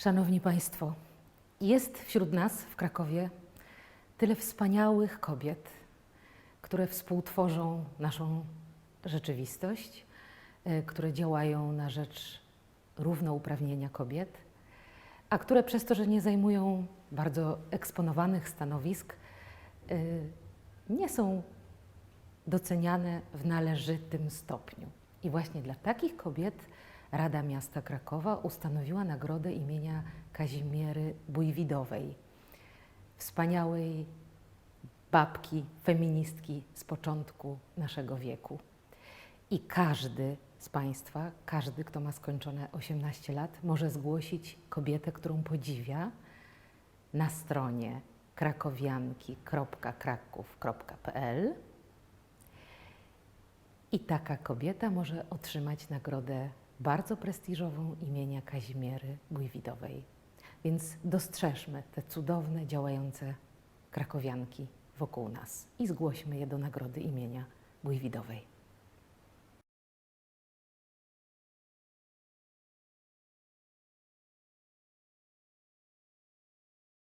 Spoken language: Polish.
Szanowni Państwo, jest wśród nas w Krakowie tyle wspaniałych kobiet, które współtworzą naszą rzeczywistość, e, które działają na rzecz równouprawnienia kobiet, a które przez to, że nie zajmują bardzo eksponowanych stanowisk, e, nie są doceniane w należytym stopniu. I właśnie dla takich kobiet Rada Miasta Krakowa ustanowiła nagrodę imienia Kazimiery Bójwidowej, wspaniałej babki, feministki z początku naszego wieku. I każdy z Państwa, każdy, kto ma skończone 18 lat, może zgłosić kobietę, którą podziwia na stronie krakowianki.kraków.pl i taka kobieta może otrzymać nagrodę bardzo prestiżową imienia Kazimiery Bójwidowej. Więc dostrzeżmy te cudowne, działające krakowianki wokół nas i zgłośmy je do nagrody imienia Bójwidowej.